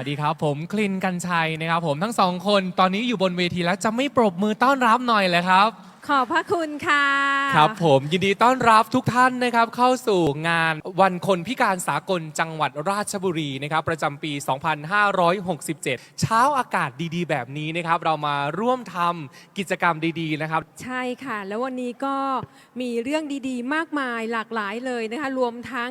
สวัสดีครับ ผมคลินกันชัยนะครับผมทั้งสองคนตอนนี้อยู่บนเวทีแล้วจะไม่ปรบมือต้อนรับหน่อยเลยครับ ขอบพระคุณค่ะ ครับผมยินดีต้อนรับทุกท่านนะครับเข้าสู่งานวันคนพิการสากลจังหวัดราชบุรีนะครับประจำปี 2567 เช้าอากาศดีๆ แบบนี้นะครับเรามาร่วมทำกิจกรรมดีๆนะครับ ใช่ค่ะ แล้ววันนี้ก็มีเรื่องดีๆ มากมายหลากหลายเลยนะคะรวมทั้ง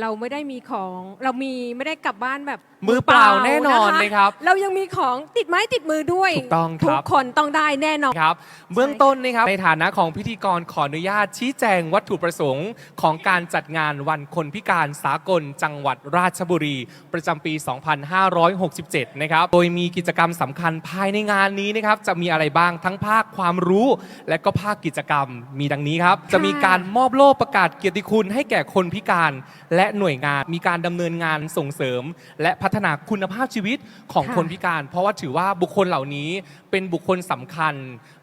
เราไม่ได้มีของเรามีไม่ได้กลับบ้านแบบมือเปล่าแน่นอนนะครับ เรายังมีของติดไม้ติดมือด้วยถูกต้องครับ ทุกคนต้องได้แน่นอน ครับเบื้องต้นนะครับในฐานะของพิธีกรขออนุญาตชี้แจงวัตถุประสงค์ ของการจัดงานวันคนพิการสากลจังหวัดราชบุรี ประจำปี 2567 นะครับ โดยมีกิจกรรมสำคัญภายในงานนี้นะครับ จะมีอะไรบ้างทั้งภาคความรู้ และก็ภาคกิจกรรมมีดังนี้ครับ จะมีการมอบโล่ประกาศเกียรติคุณให้แก่คนพิการ และหน่วยงานมีการดำเนินงานส่งเสริม และพัฒนาคุณภาพชีวิตของค่ะ คนพิการ เพราะว่าถือว่าบุคคลเหล่านี้เป็นบุคคลสำคัญ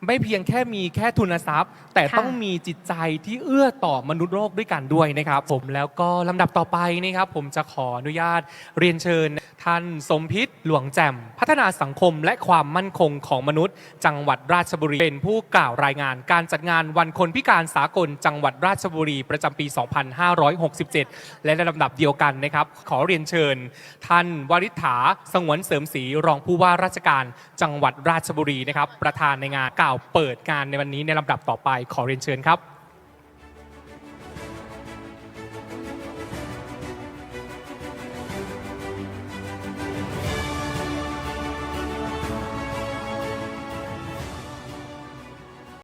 ไม่เพียงแค่มีแค่ทุนทรัพย์ แต่ค่ะต้องมีจิตใจที่เอื้อต่อมนุษย์โลกด้วยกันด้วยนะครับ ผมแล้วก็ลำดับต่อไปนะครับ ผมจะขออนุญาตเรียนเชิญ ท่านสมพิษหลวงแจ่ม พัฒนาสังคมและความมั่นคงของมนุษย์ จังหวัดราชบุรีเป็นผู้กล่าวรายงานการจัดงานวันคนพิการสากลจังหวัดราชบุรีประจำปี 2567และในลำดับเดียวกันนะครับ ขอเรียนเชิญ ท่านวริษฐาสงวนเสริมศรีรองผู้ว่าราชการจังหวัดราชบุรีนะครับ ประธานในงานกล่าวเปิดงานในวันนี้ในลำดับต่อไปขอเรียนเชิญครับ